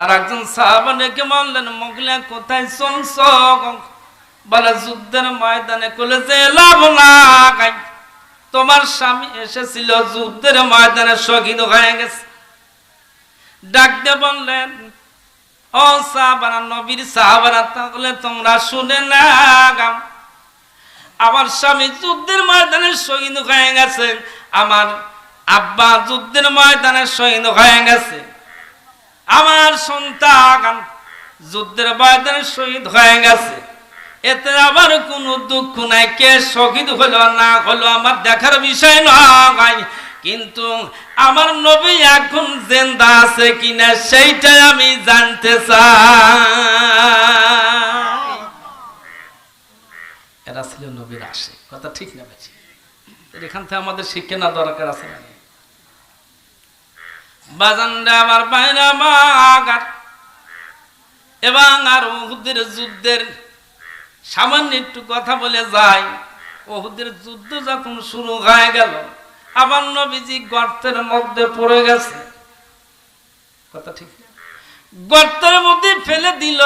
আর একজন সাহাবানেকে বললেন মগলা, কোথায় চলছ বলে, যুদ্ধের ময়দানে কলে যে লাভ নাই তোমার স্বামী এসেছিল, যুদ্ধের ময়দানে শহীদ হয়ে গেছে। ডাক দিয়ে বললেন, ও সাহাবারা, নবীর সাহাবারা, তাহলে তোমরা শুনে না আমার স্বামী যুদ্ধের ময়দানে শহীদ হয়ে গেছে, আমার আব্বা যুদ্ধের ময়দানে শহীদ হয়ে গেছে। আমার সন্তান যুদ্ধের ময়দানে শহীদ হয়ে গেছে। এতে আবার কোনো দুঃখ নাই, কে শহীদ হলো না হলো আমার দেখার বিষয় নয়। কিন্তু আমার নবী এখন জেন্দা আছে কিনা সেইটাই আমি জানতে চাই। এরা ছিল নবীর আসে কথা ঠিক না বেশি? এখান থেকে আমাদের শিক্ষা না দরকার আছে না বাজানরা আমার বাইরা মাগার এবং আর ওহুদের যুদ্ধের সামান্য একটু কথা বলে যায় ওহুদের যুদ্ধ যখন শুরু হয়ে গেল, আমার নবীজি গর্তের মধ্যে পড়ে গেছে। কথা ঠিক গর্তের মধ্যে ফেলে দিল।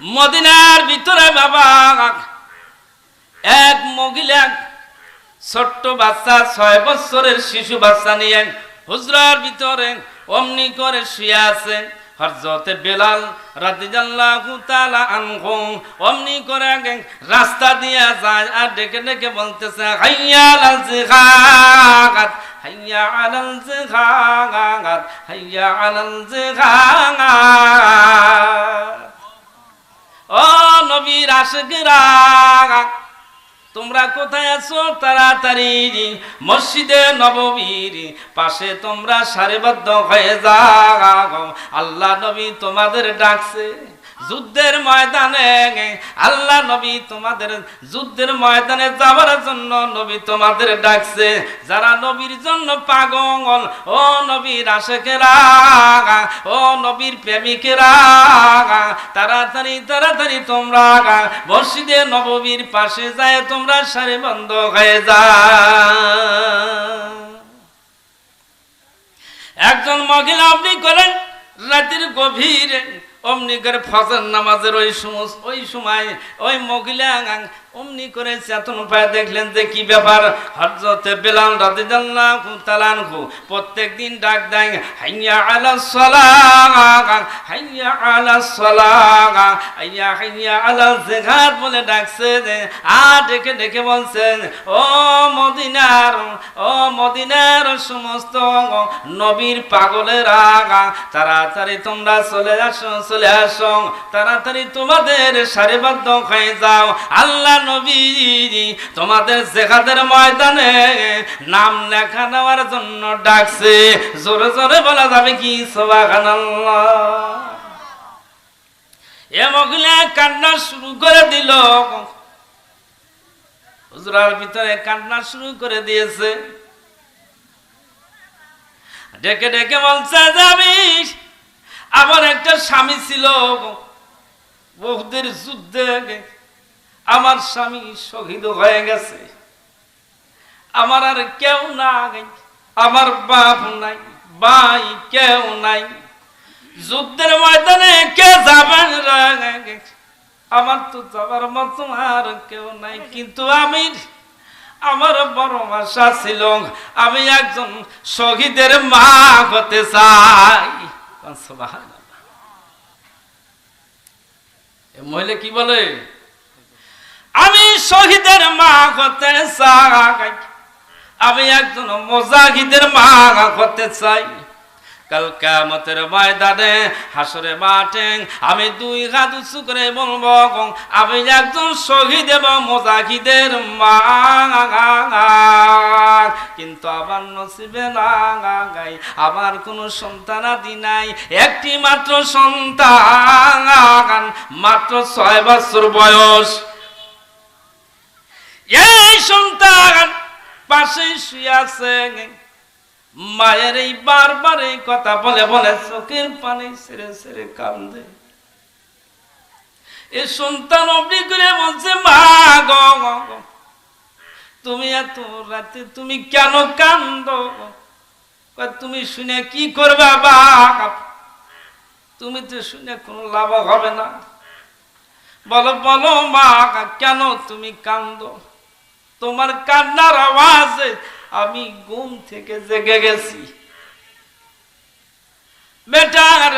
মদিনার ভিতরে বাবা, এক মহিলা ছোট্ট বাচ্চা, ছয় বছরের শিশু বাচ্চা নিয়ে হুজরার ভিতরে অমনি করে শুয়ে আছে। হরজতে বেলাল রাদিয়াল্লাহু তাআলা আনহু অমনি করে রাস্তা দিয়ে যায় আর ডেকে ডেকে বলতেছে, হাইয়া আলাল জিহাদ হাইয়া আলাল জিহাদ হাইয়া আলাল জিহাদ ও নবীর আশেকেরা তোমরা কোথায় আছো? তাড়াতাড়ি মসজিদে নববীর পাশে তোমরা সারেবদ্ধ হয়ে যাও। আল্লাহ নবী তোমাদের ডাকছে। যুদ্ধের ময়দানে আল্লাহ নবী তোমাদের যুদ্ধের ময়দানে যাওয়ার জন্য নবী তোমাদের ডাকছে। যারা নবীর জন্য পাগল, ও নবীর আশেকেরা, ও নবীর প্রেমিকেরা, তাড়াতাড়ি তাড়াতাড়ি তোমরা মসজিদে নববীর পাশে যায়, তোমরা সারি বন্ধ হয়ে যা। একজন মহিলা আপনি করেন রাতের গভীরে অমনি করে ফজর নামাজের ওই সময় ওই সময় ওই মহিলা অমনি করে চেতন পায় দেখলেন যে কি ব্যাপার? হজরতে বেলাল রাদিয়াল্লাহু তাআলাহু প্রত্যেক দিন ডাক দেয়, হাইয়া আলা সালাহ হাইয়া আলা সালাহ হাইয়া হাইয়া আলা জিহাদ বলে ডাকছে যে, আর ডেকে ডেকে বলছেন ও মদিনার ও মদিনার সমস্ত নবীর পাগলেরা, তাড়াতাড়ি তোমরা চলে আসো চলে আসো, তাড়াতাড়ি তোমাদের সারিবদ্ধ হয়ে যাও, আল্লাহ নবী তোমাদের জেহাদের ময়দানে নাম লেখা নেওয়ার জন্য ডাকছে। জোরে জোরে বলা যাবে কি? এ কান্না শুরু করে দিল। হুজরার ভিতরে কান্না শুরু করে দিয়েছে। ডেকে ডেকে বলছে যাবিস আমার একটা স্বামী ছিল। বহুদের যুদ্ধে আমার স্বামী শহীদ হয়ে গেছে। আমার আর কেউ নাই, আমার বাপ নাই, ভাই কেউ নাই। যুদ্ধের ময়দানে কে যাবেন আমার তো যাবার মতো আর কেউ নাই, কিন্তু আমি, আমার বড় আশা ছিল আমি একজন শহীদের মা হতে চাই। মহিলা কি বলে? আমি শহীদের মা হতে চাই। আমি একজন মোজাহিদের মা হতে চাই। কাল কামতের ময়দানে হাসরে মাঠে আমি দুই হাত উঁচু করে বলব, আমি একজন শহীদ এবং মোজাহিদের মা। কিন্তু আমার নসিবে না গাই আমার কোনো সন্তান আদি নাই, একটি মাত্র সন্তান, মাত্র ছয় বছর বয়স। সন্তান, পাশে শুয়ে আছে। মায়ের এই বারবার এই কথা বলে বলে চোখের পানি ছেড়ে ছেড়ে কান্দে। এ সন্তান অবধি করে বলছে, মা গো। তুমি এত রাতে তুমি কেন কান্দ? তুমি শুনে কি করবে বাপ? তুমি তো শুনে কোনো লাভ হবে না। বলো বলো, মা, কেন তুমি কান্দো? তোমার কান্নার আওয়াজে আমি ঘুম থেকে জেগে গেছি। বেটার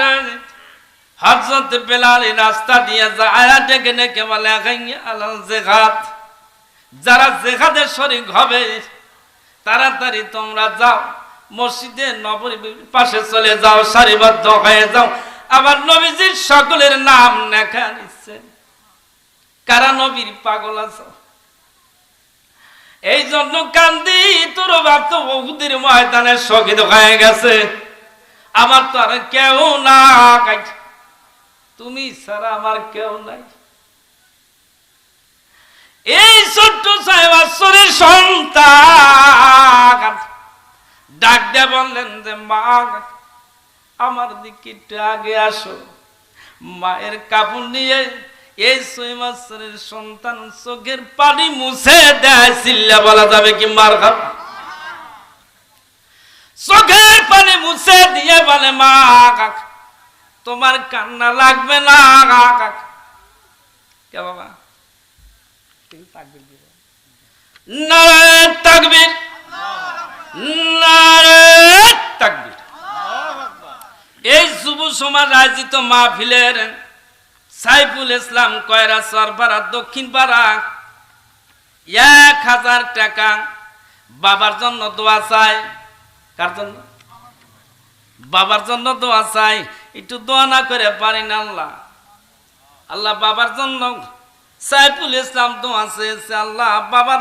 হজরত বেলাল রাস্তা দিয়ে যায়, ডেকে ডেকে বলে জেঘাত যারা জেঘাদের শরিক হবে, তাড়াতাড়ি তোমরা যাও, মসজিদে নবরী পাশে চলে যাও, সারিবদ্ধ হয়ে যাও। আবার নবীজির সকলের নাম লেখা নিচ্ছে। কারা নবীর পাগল আছে? এই জন্য কান্দি, তোর বাপ তো বহুদের ময়দানে শহীদ হয়ে গেছে। আমার তো আর কেউ নাই। তুমি ছাড়া আমার কেউ নাই। এই ছোট্ট সাহেব আসরের সন্তান। ডাক দিয়ে বললেন যে, মা, আমার দিকে একটু আগে আসো। মায়ের কাপড় নিয়ে এই ছয় মাসের সন্তান চোখের পানি মুছে দেয়, চিল্লা বলা যাবে কি মার খাব? চোখের পানি মুছে দিয়ে বলে, মা তোমার কান্না লাগবে না কে বাবা? নারায়ণ তাকবীর। নারায়ণ তাকবীর। এই যুব সমাজ আয়োজিত মাহফিলের সাইফুল ইসলাম কয়রা সরপাড়া দক্ষিণ পাড়া এক হাজার টাকা বাবার জন্য দোয়া চাই। কার জন্য? বাবার জন্য দোয়া চাই। একটু দোয়া না করে পারি না আল্লাহ। আল্লাহ বাবার জন্য সাইফুল ইসলাম দোয়া চেয়েছে আল্লাহ, বাবার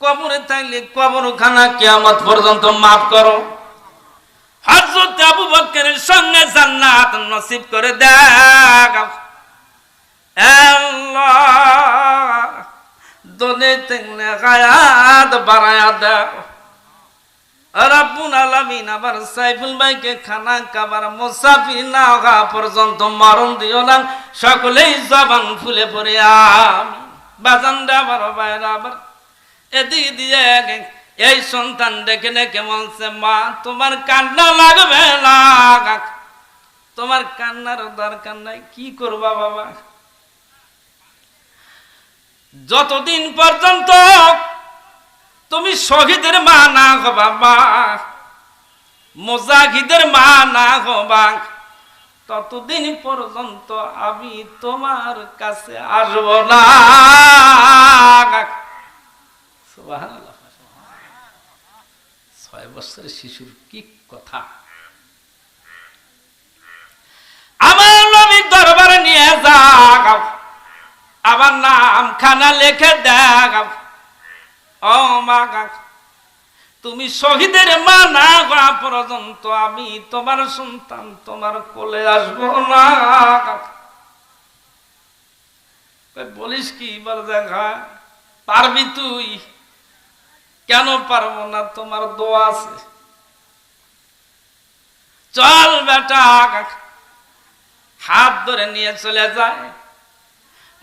কবরে থাকলে কবর খানা কিয়ামত পর্যন্ত মাফ করো। হযরত আবু বকরের সঙ্গে জান্নাত নসিব করে দেখ। দনে আলামিন খানা না দিও না। সকলেই জবান ফুলে পড়ে আবার বাইরে আবার এদিকে দিয়ে এই সন্তান ডেকে ডেকে বলছে, মা, তোমার কান্না লাগবে না তোমার কান্নার দরকার নাই, কি করবা বাবা? যতদিন পর্যন্ত তুমি শহীদের মা না হবা মোজাহিদের মা না হবা, ততদিন পর্যন্ত আমি তোমার কাছে আসব না। ছয় বছরের শিশুর কি কথা? আমার নবীর দরবারে নিয়ে যাও। আমার নাম খানা লেখে দেখ। গা, তুমি শহীদের মা না হওয়া পর্যন্ত আমি তোমার সন্তান তোমার কোলে আসব না। বলিস কি বল দেখা পারবি তুই? কেন পারব না? তোমার দোয়া আছে। চল বেটা হাত ধরে নিয়ে চলে যায়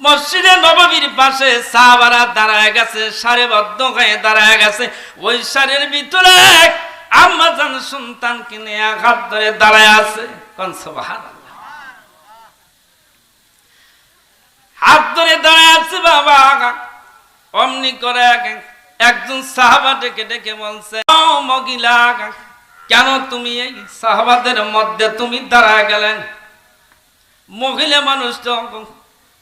মসজিদে নববীর পাশে সাহাবারা দাঁড়ায় গেছে, সারেবদ্ধ হয়ে দাঁড়ায় গেছে। ওই সারের ভিতরে আম্মা জান সন্তান কিনে হাত ধরে দাঁড়ায় আছে। কোন সুবহানাল্লাহ। হাত ধরে দাঁড়ায় আছে বাবা। অমনি করে এক- একজন সাহাবা ডেকে ডেকে বলছে "ও মহিলা কেন তুমি এই সাহাবাদের মধ্যে তুমি দাঁড়ায় গেলেন? মহিলা মানুষ তো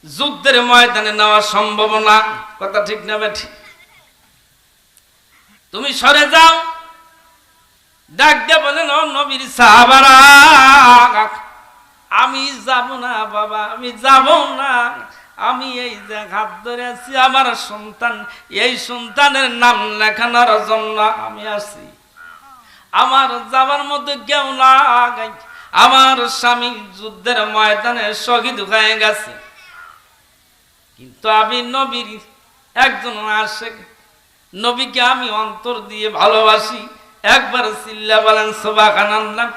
যুদ্ধের ময়দানে নেওয়া সম্ভব না। কথা ঠিক না বেঠি? তুমি সরে যাও। ডাক দিয়ে বলেন নবীর সাহাবারা, আমি যাব না বাবা, আমি যাব না। আমি এই যে হাত ধরে আছি, আমার সন্তান, এই সন্তানের নাম লেখানোর জন্য আমি আছি। আমার যাবার মধ্যে কেউ লাগাই আমার স্বামী যুদ্ধের ময়দানে শহীদ হয়ে গেছে। কিন্তু আমি নবীর একজন আসে নবীকে আমি অন্তর দিয়ে ভালোবাসি। একবার চিল্লা বলেন সোবাখান আনলাম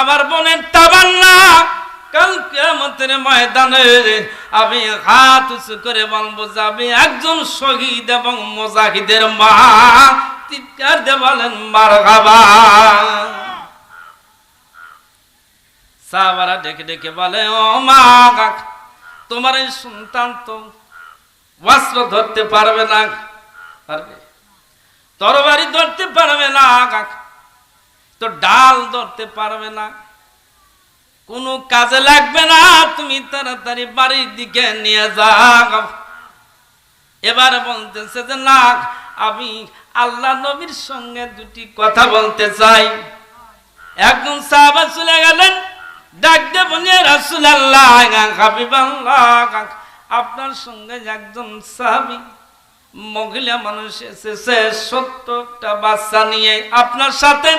আমার বোনের তাবান্না আমি করে বলব যে আমি একজন মা। দিয়ে বলেন ডেকে ডেকে তোমার এই সন্তান তো অস্ত্র ধরতে পারবে না। পারবে? তরবারি ধরতে পারবে না তো ডাল ধরতে পারবে না। কোনো কাজে লাগবে না, তুমি তাড়াতাড়ি বাড়ির দিকে নিয়ে যাও। এবার বলতেছে যে, না, আমি আল্লাহ নবীর সঙ্গে দুটি কথা বলতে চাই। একজন সাহাবা চলে গেলেন, ডাক দিয়ে বলে রাসুল আল্লাহ আপনার সঙ্গে একজন সাহাবি মহিলা মানুষ এসেছে সত্তরটা বাচ্চা নিয়ে আপনার সাথে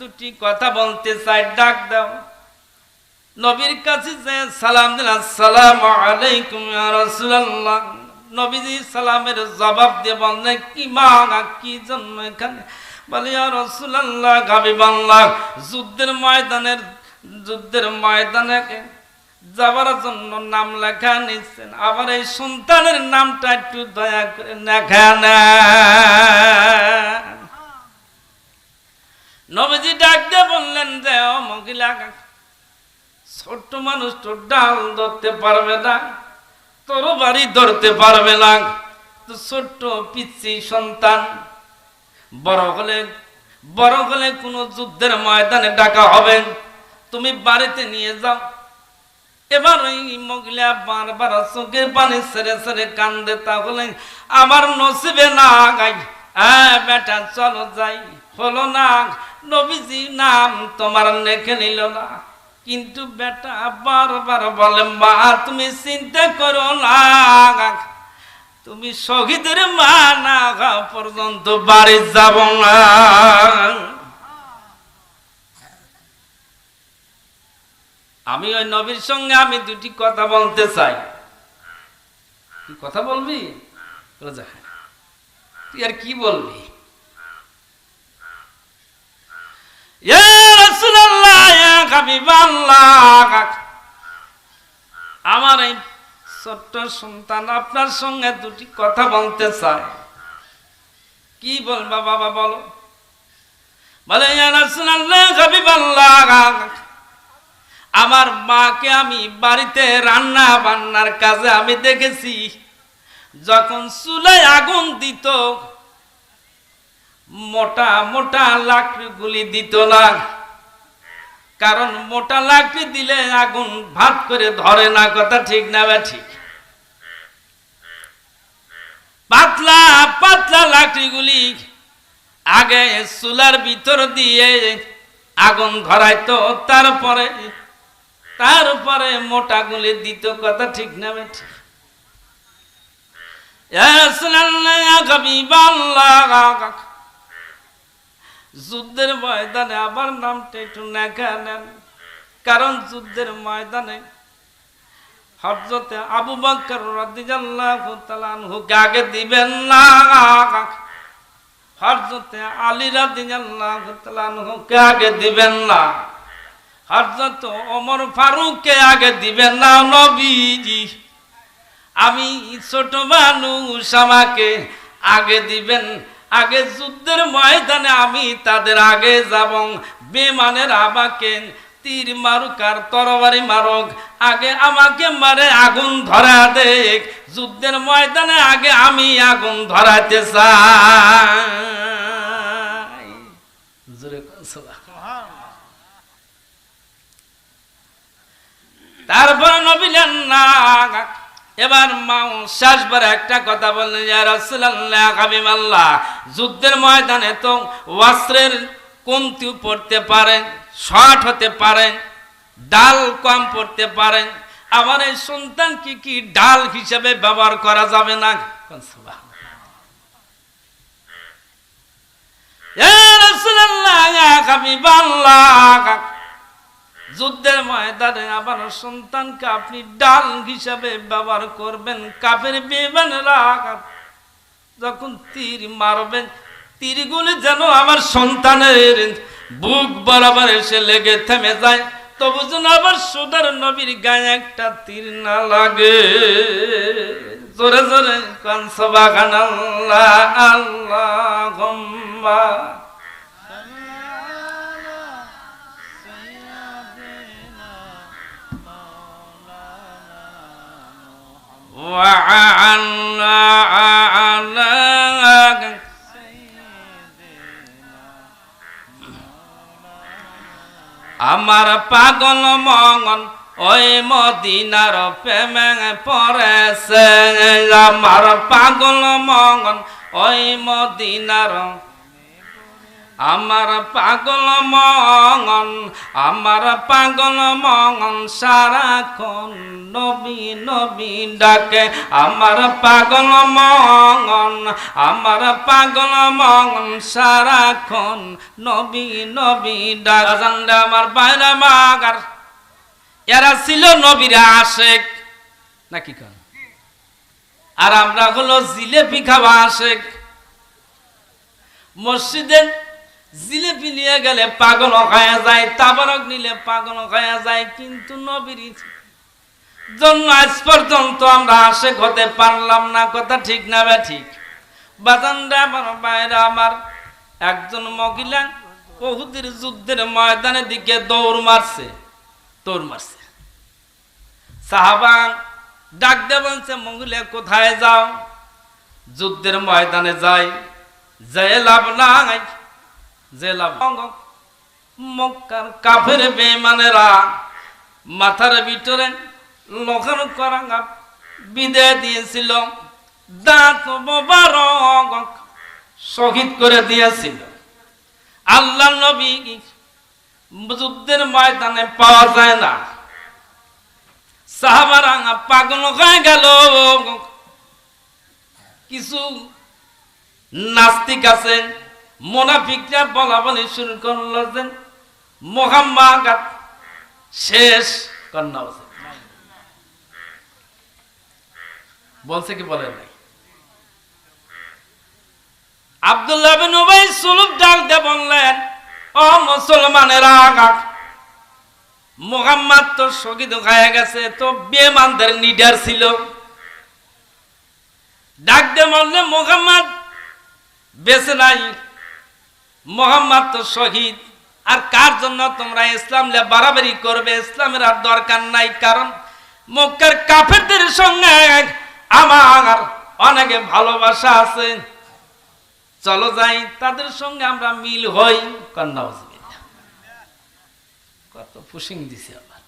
দুটি কথা বলতে চাই, ডাক দাও। নবীর কাছে যে সালাম আসসালাম আলাইকুম রাসূলুল্লাহ। নবীজি সালামের জবাব দিয়ে বললেন, কি মা কি জন্য এখানে? বলে, ইয়া রাসূলুল্লাহ, হাবিবাল্লাহ। যুদ্ধের ময়দানের, যুদ্ধের ময়দানে যাবার জন্য নাম লেখা নিচ্ছেন আবার এই সন্তানের নামটা একটু দয়া করে লেখা নবীজি ডাক দিয়ে বললেন যে, ও মহিলা ছোট্ট মানুষ তো ডাল ধরতে পারবে না তোর বাড়ি ধরতে পারবে না তো ছোট্ট পিচ্ছি সন্তান। বড় হলে বড় হলে কোনো যুদ্ধের ময়দানে ডাকা হবে। তুমি বাড়িতে নিয়ে যাও। এবার ওই মহিলা বারবার চোখের পানি সেরে সেরে কান্দে তাহলে আমার নসিবে না গাই হ্যাঁ বেটা, চলো যাই। হলো না, নবীজি নাম তোমার লেখে নিল না। কিন্তু বেটা বারবার বলে, মা, তুমি চিন্তা করো না তুমি শহীদের মা না পর্যন্ত বাড়ি যাব না। আমি ওই নবীর সঙ্গে আমি দুটি কথা বলতে চাই তুই কথা বলবি। তুই আর কি বলবি আমার এই ছোট্ট সন্তান আপনার সঙ্গে দুটি কথা বলতে চায় কি বলবা বাবা বলো বলে ইয়া রাসূলুল্লাহ, হাবিবাল্লাহ। আমার মাকে আমি বাড়িতে রান্না বান্নার কাজে আমি দেখেছি, যখন চুলায় আগুন দিত, মোটা মোটা লাকড়িগুলি দিত না। কারণ মোটা লাকড়ি দিলে আগুন ভাত করে ধরে না, কথা ঠিক না বা ঠিক? পাতলা পাতলা লাকড়িগুলি আগে চুলার ভিতর দিয়ে আগুন ধরাইতো, তারপরে তারপরে মোটা গুলি দিত কথা ঠিক না বা ঠিক রাসূলুল্লাহ, হাবিবাল্লাহ। যুদ্ধের ময়দানে আবার নামটা একটু লেখা নেন। কারণ যুদ্ধের ময়দানে হজরতে আবু বকর রাদিয়াল্লাহু তাআলা আনহুকে আগে দিবেন না। হজরতে আলী রাদিয়াল্লাহু তাআলা আনহুকে আগে দিবেন না। হজরত ওমর ফারুককে আগে দিবেন না নবীজি। আমি ছোট মানুষ, আমাকে আগে দিবেন। আগে যুদ্ধের ময়দানে আমি তাদের আগে যাব। বেমানের আমাকে তীর মারুক আর তরবারি মারুক। আগে আমাকে মারে, আগুন ধরা দেখ। যুদ্ধের ময়দানে আগে আমি আগুন ধরাতে চাই। জোরে কোন সুবহান। তারপর নবিলেন না। এবার মাও শেষবার একটা কথা বললেন রাসূলুল্লাহ হাবিবাল্লাহ যুদ্ধের ময়দানে তো ওয়াস্ত্রের কমতি পড়তে পারে শর্ট হতে পারে ডাল কম পড়তে পারেন। আমার এই সন্তান কি কি ডাল হিসেবে ব্যবহার করা যাবে না। ইয়া রাসূলুল্লাহ হাবিবাল্লাহ যুদ্ধের ময়দানে আবার সন্তানকে আপনি ডাল হিসাবে ব্যবহার করবেন কাপের বেবেনরা যখন তীর মারবেন তীরগুলি যেন আমার সন্তানের বুক বরাবর এসে লেগে থেমে যায়। তবু যেন আবার সোদার নবীর গায়ে একটা তীর না লাগে। জোরে জোরে কনসবাগান আল্লাহ আল্লাহ وعلى على আমার পাগল মঙ্গন ওই মদিনার প্রেমে পড়েছে আমার পাগল মঙ্গন ওই মদিনার আমার পাগল মঙ্গন আমার পাগল মঙ্গন সারাক্ষণ নবী নবী ডাকে। আমার পাগল মঙ্গন আমার পাগল মঙ্গন সারাক্ষণ নবী নবী ডাক। জানলে আমার বাইরে মাগার। এরা ছিল নবীরা আশেক। নাকি কন? আর আমরা হলো জিলেপি খাওয়া আশেক। মসজিদে জিলেপি নিয়ে গেলে পাগল খায়া যায়, তাবারক নিলে পাগল খায়া যায়, কিন্তু নবীর জন্য আজ পর্যন্ত আমরা আশেক হতে পারলাম না, কথা ঠিক না বা ঠিক। বাজানরা আমার বাইরে আমার একজন মহিলা বহুদের যুদ্ধের ময়দানের দিকে দৌড় মারছে দৌড় মারছে। সাহাবান ডাক দিয়ে বলছে, মহিলা, কোথায় যাও? যুদ্ধের ময়দানে যাই যে লাভ নাই। লাভ। মক্কার কাফের বেমানেরা মাথার ভিতরে লোকের করাঙ্গা বিদায় দিয়েছিল, দাঁত মোবারক শহীদ করে দিয়েছিল। আল্লাহ নবী যুদ্ধের ময়দানে পাওয়া যায় না। সাহাবারাঙ্গা পাগল হয়ে গেল। কিছু নাস্তিক আছে মোনাফিকরা বলা বলি শুরু করল যে মোহাম্মদ শেষ কন্যা বলছে কি বলে নাই? আব্দুল্লাহ বিন উবাই সুলুক ডাক দিয়ে বললেন, ও মুসলমানের আগাত মোহাম্মদ তো শহীদ হয়ে গেছে, তো বেমানদের লিডার ছিল। ডাক দিয়ে বললে মোহাম্মদ, বেঁচে নাই। মোহাম্মদ তো শহীদ। আর কার জন্য তোমরা ইসলাম বাড়াবাড়ি করবে? ইসলামের আর দরকার নাই, কারণ মক্কার কাফেরদের সঙ্গে আমার অনেকে ভালোবাসা আছে। চলো যাই, তাদের সঙ্গে আমরা মিল হই। কন্যা কত ফুসিং দিছে আবার।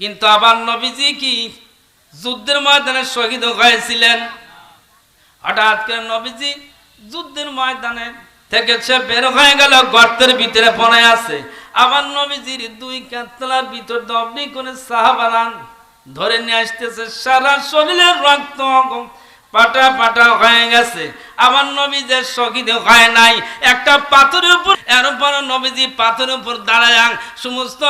কিন্তু আবার নবীজি কি যুদ্ধের ময়দানে শহীদ হয়েছিলেন? হঠাৎ করে নবীজি যুদ্ধের ময়দানে থেকে সে বের হয়ে গেল, গর্তের ভিতরে পড়ে আছে। আবার নবীজির দুই কাতলার ভিতর দবনি করে সাহাবারান ধরে নিয়ে আসতেছে, সারা শরীরের রক্ত পাটা পাটা হয়ে গেছে। আমার নবী যে শহীদ হয় নাই। একটা পাথরের উপর এর উপর নবীজি পাথরের উপর দাঁড়ায়, সমস্ত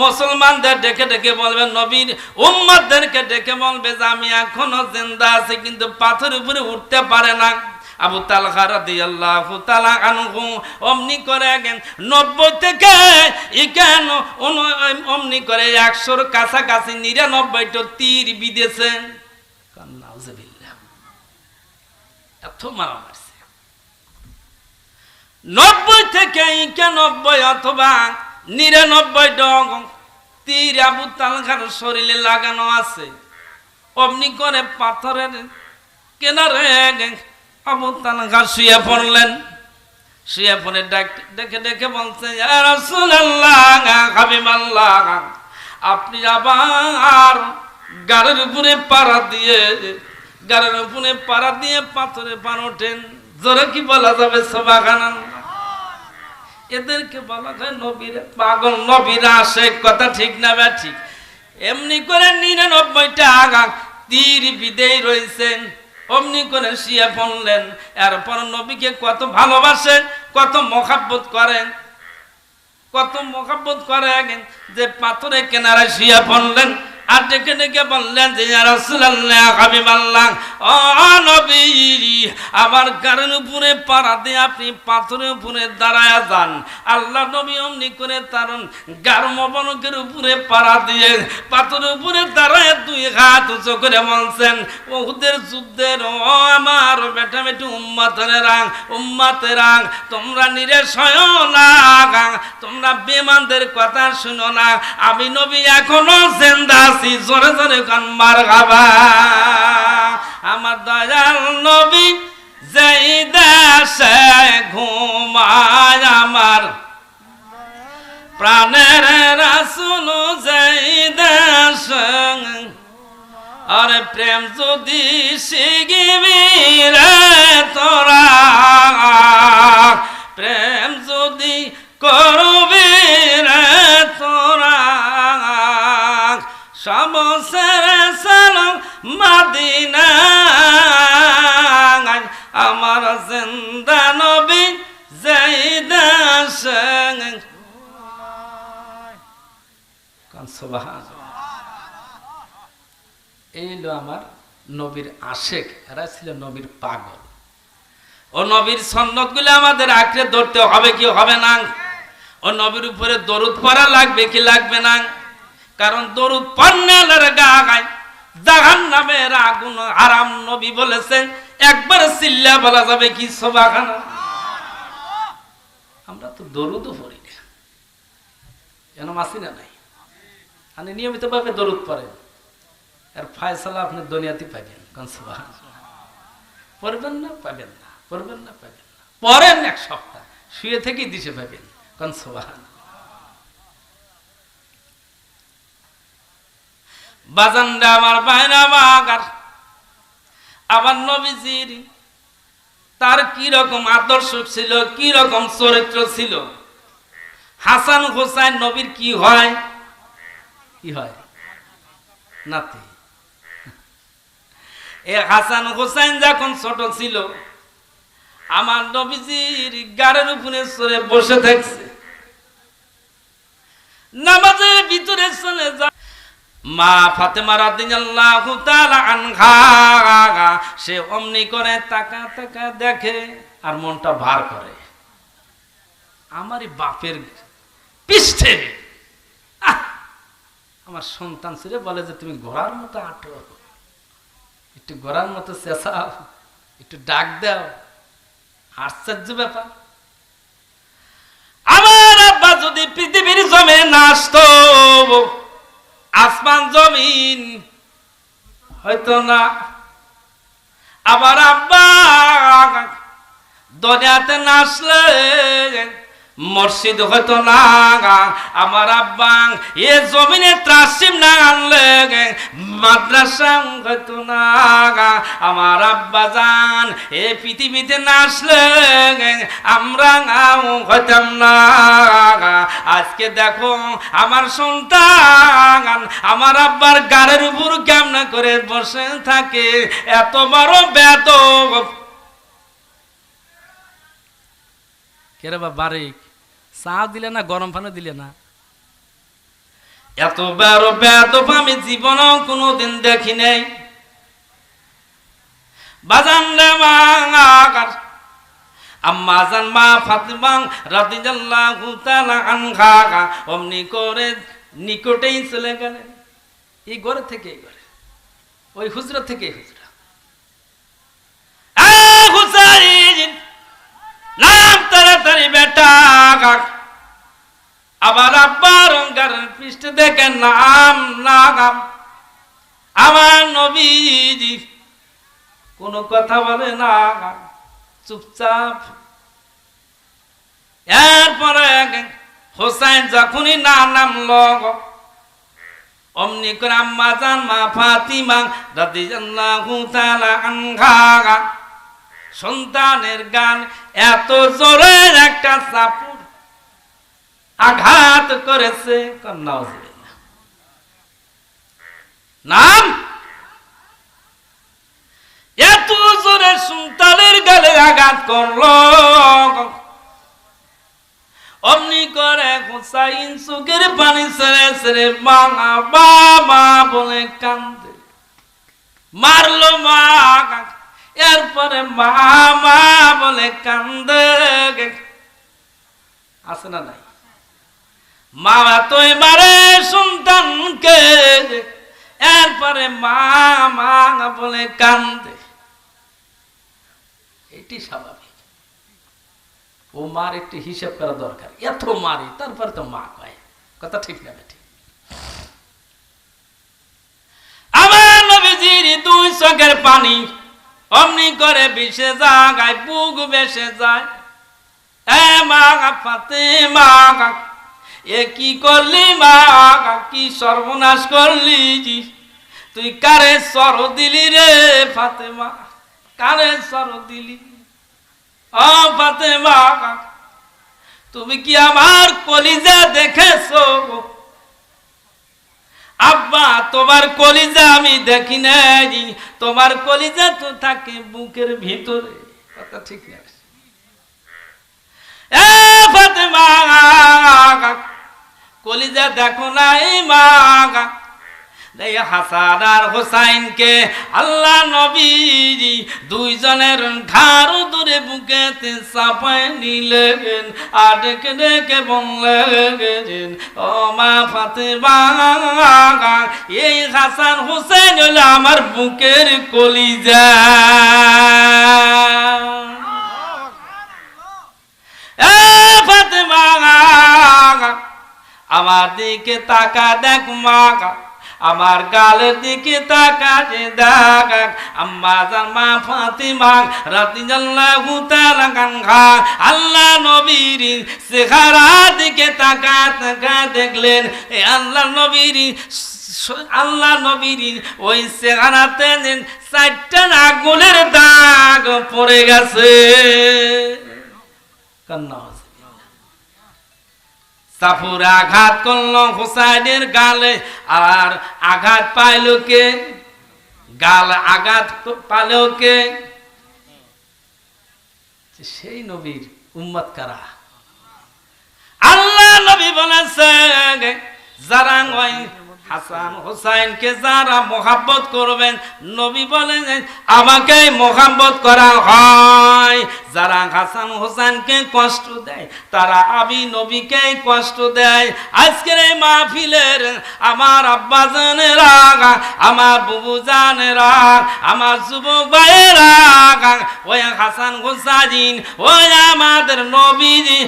মুসলমানদের ডেকে ডেকে বলবে, নবীর উম্মতদেরকে ডেকে বলবে যে, আমি এখনও জিন্দা আছি, কিন্তু পাথরের উপরে উঠতে পারে না। আবু তালহা রাদিয়াল্লাহু তাআলা আনহু অমনি করে গেন 90 থেকে ইকেন অমনি করে 100 এর কাছাকাছি 99 টো তীর বিদেছেন কান্নাউজুবিল্লাহ এত মারা মারছে। 90 থেকে ইকে 90 অথবা 99 ডগ তীর আবু তালহার শরীরে লাগানো আছে। অমনি করে পাথরের কেনারে ডেকে আপনি আবার গাড়ির উপরে পাড়া দিয়ে গাড়ির উপরে পাড়া দিয়ে পাথরে পান ওঠেন। জোরে কি বলা যাবে সবাখানা এদেরকে বলা যায়, নবীরা পাগল, নবীরা আসে, কথা ঠিক না বা ঠিক এমনি করে নিরানব্বইটা আগা তীর বিদেই রয়েছেন। অমনি করে শিয়া পড়লেন। এরপর নবীকে কত ভালোবাসে, কত মোহাব্বত করেন। কত মোহাব্বত করে যে পাথরে কেনারা শিয়া পড়লেন। আর ডেকে ডেকে বললেন যে রাসূলুল্লাহ নবী, আমার গাড়ির উপরে পাড়া দিয়ে আপনি পাথরের উপরে দাঁড়ায় যান। আল্লাহ নবী অমনি করে তার গার মবনকের উপরে পাড়া দিয়ে পাথরের উপরে দাঁড়ায় দুই হাত উঁচু করে বলছেন ওদের যুদ্ধের, ও আমার বেটা বেটি উম্মাতেরা উম্মাতেরা তোমরা নিরেশয় না, তোমরা বেমানদের কথা শুনো না। আমি নবী এখনও জেন্দা আছি জোরে জোরে কান মার খাবা আমার দয়াল নবী যেই দেশে ঘুমায় আমার, প্রাণের যেই দেশে। প্রেম যদি শিগিবি রে তোরা, প্রেম যদি করবি সালাম মাদিনা আমার জিন্দা নবী কান এই হলো আমার নবীর আশেক, এরা ছিল নবীর পাগল। ও নবীর সন্ন্যতগুলো আমাদের আঁকড়ে ধরতে হবে কি হবে না? ও নবীর উপরে দরুদ পড়া লাগবে কি লাগবে না? কারণ দরুদ পড়লে গা গায় জাহান আগুন আরাম নবী বলেছেন একবার চিল্লা বলা যাবে কি সোবাখানা আমরা তো দরুদও পড়ি না। কেন মাসি না নাই। আপনি নিয়মিত ভাবে দরুদ পড়েন। আর ফায়সালা আপনি দুনিয়াতে পাবেন। কনসবা পড়বেন না, পাবেন না। পড়বেন না, পাবেন না। পড়েন এক সপ্তাহ। শুয়ে থেকেই দিশে পাবেন। কনসবা বাজানটা আমার বাইনা বাগার আবার নবীজির তার কি রকম আদর্শ ছিল, কি রকম চরিত্র ছিল? হাসান হোসাইন নবীর কি হয়? কি হয়? নাতি। এ হাসান হোসাইন যখন ছোট ছিল, আমার নবীজির গাড়ের উপরে সরে বসে থাকছে। নামাজের ভিতরে চলে যা মা ফাতেমা রাদিয়াল্লাহু তাআলা আনহা, সে অমনি করে তাকা তাকা দেখে আর মনটা ভার করে। আমারই বাপের পৃষ্ঠে! আমার সন্তান ছিল বলে যে, তুমি ঘোড়ার মতো আটো। একটু ঘোড়ার মতো চেঁচাও, একটু ডাক দাও। আশ্চর্য ব্যাপার। আমার আব্বা যদি পৃথিবীর জমে নাচত আসমান জমিন হয়তো না। আবার আব্বা দুনিয়াতে নাচলে মসজিদ হয়তো না আমার আব্বাং, এ জমিনে ত্রাসিম না আনলে মাদ্রাসা হয়তো না আমার আব্বা যান এ পৃথিবীতে নাচলে আমরা হইতাম না আজকে দেখো আমার সন্তান, আমার আব্বার গাড়ির উপর কেমন করে বসে থাকে? এত বড় বেদ কেরে বা বারিক? চা দিলে না, গরম পানি দিলে না? এত বড় বেদ আমি জীবন কোনোদিন দেখি নাই। বাজান রে আম্মা জান মা অমনি করে নিকটেই চলে গেলেন। এই ঘরে থেকে এই ঘরে, ওই হুজরা থেকে হুজরা। হুসাইন তাড়াতাড়ি বেটা আবার আব্বার অঙ্গারের পৃষ্ঠে দেখে নাম নাগাম আমার নবীজি কোনো কথা বলে না চুপচাপ। এরপরে হোসাইন যখনই না নামলো অমনি করে আম্মা জান মা ফাতিমা রাদিয়াল্লাহু তাআলা আনহা সন্তানের গান এত জোরে একটা চাপুর আঘাত করেছে নাম? এত জোরে সন্তানের গালে আঘাত করল। অমনি করে হুসাইন সুখের পানি ছেড়ে ছেড়ে বাঙা বাবা বলে কান্দে মারলো মা এরপরে মা মা বলে কান্দে আছে না নাই? মা তুই মারে সন্তানকে এরপরে মা মা বলে কান্দে। এটি স্বাভাবিক। ও মার একটি হিসাব করা দরকার। এত মারি, তারপরে তো মা কয়। কথা ঠিক না বেটি আমার নবীজির দুই চোখের পানি অমনি করে বিষে জাগায়, বুক বেসে যায়। এ মা ফাতে মা এ কি করলি মা কি সর্বনাশ করলি জি? তুই কারে সর দিলি রে ফাতেমা? কারে সর দিলি? ও ফাতে ফাতেমা তুমি কি আমার কলিজা দেখেছ? আব্বা, তোমার কলিজা আমি দেখি নাই। তোমার কলিজা তো থাকে বুকের ভিতরে। কথা ঠিক না। কলিজা দেখো নাই মা হাসান আর হোসাইনকে আল্লাহ নবীজি দুইজনের ঘাড় ধরে বুকেতে চাপায় নিলেন আর ডেকে ডেকে বললেন, ও মা ফাতে এই হাসান হোসেন হলো আমার বুকের কলিজা। আমার দিকে তাকা দেখ মা। আমার গালের দিকে তাকা যে দেখ আম্মা জান, মা ফাতিমা রাতি জাল্লাহু তাআলা গানঘা আল্লাহ নবীর চেহারা দিকে তাকা তাকা দেখলেন, এ আল্লাহ নবীর আল্লাহ নবীর ওই চেহারাতে চারটা আগুনের দাগ পড়ে গেছে কান্না। সাফুর আঘাত করল হুসাইনের গালে, আর আঘাত পাইল কে? গাল আঘাত পাইল কে? সেই নবীর উম্মত কারা? আল্লাহ নবী বলেছে যারা ওই হাসান হোসাইনকে যারা মোহাব্বত করবেন, নবী বলেন আমাকে মোহাব্বত করা হয়। যারা হাসান হোসেনকে কষ্ট দেয়, তারা আমি নবীকে কষ্ট দেয়। আজকের এই মাহফিলের আমার আব্বা জানেরা আমার বুবু জানেরা আমার যুবক ভাইয়েরা ওই হাসান হোসাইন, ওই আমাদের নবীজি,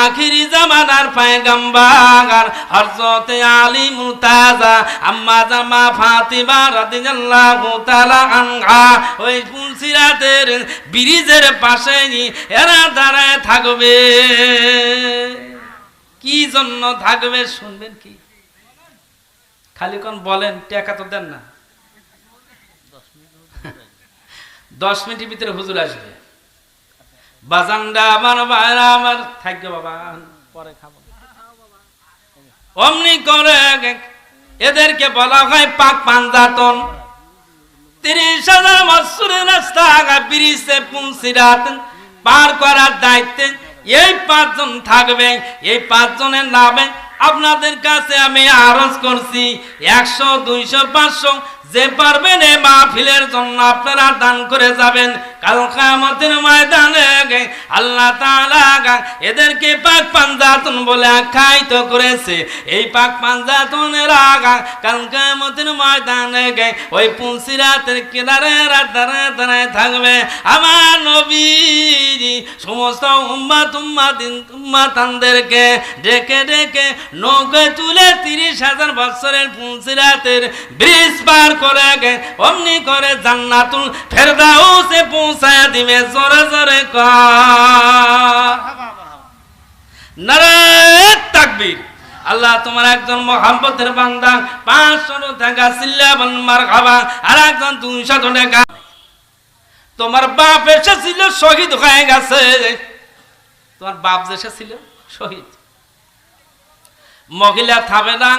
আখিরি জামানার পায়গাম্বার, হযরতে আলী মুতাজা আম্মা জামা ফাতিমা রাদিয়াল্লাহু তাআলা আনহা। ওই পুলসিরাতের ব্রিজের পাশে এরা দাঁড়ায় থাকবে। কি জন্য থাকবে শুনবেন কি? খালি কোন বলেন, টাকা তো দেন না। দশ মিনিটের ভিতরে হুজুর আসবে। বাজানটা আমার বাইরা আমার বাবা, পরে খাব। অমনি করে এদেরকে বলা হয় পাক পাঞ্জাতন। তিরিশ হাজার বছরের রাস্তা ব্রিজে পার করার দায়িত্বে এই পাঁচজন থাকবে, এই পাঁচজনের নামে আপনাদের কাছে আমি আরজ করছি, একশো, দুইশো, পাঁচশো, যে পারবেন এ মাহফিলের জন্য আপনারা দান করে যাবেন। কাল কামতের ময়দানে আল্লাহ তাআলা এদেরকে পাক পাঞ্জাতন বলে আখ্যায়িত করেছে। এই পাক পাঞ্জাতনের আগা কাল কামতের ময়দানে ওই পুলসিরাতের কিনারে দাঁড়ায় দাঁড়ায় থাকবে। আমার নবীজি সমস্ত উম্মাত উম্মাদিন উম্মাতানদেরকে ডেকে ডেকে নৌকে তুলে তিরিশ হাজার বছরের পুলসিরাতের ব্রিজ পার করে গে অমনি করে জান্নাতুল ফেরদাউসে পৌঁছায় দিবে জোরে জোরে তাকবীর। আল্লাহ তোমার একজন মহাব্বতের বান্দা, পাঁচশো টাকা সিল্লাবন মার খাবা আর একজন দুইশো টাকা। তোমার বাপ এসেছিল শহীদ হয়ে গেছে। তোমার বাপ যে এসেছিল শহীদ। মহিলা থাবে না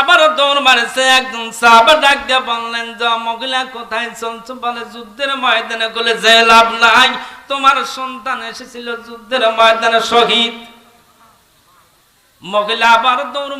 আবার দৌড় মারেছে একজন সাহাবা ডাক দিয়ে বললেন, যে মহিলা, কোথায় চলছো? বলে, যুদ্ধের ময়দানে গেলে যে লাভ নাই। তোমার সন্তান এসেছিল যুদ্ধের ময়দানে শহীদ। মহিলা আবার দৌড়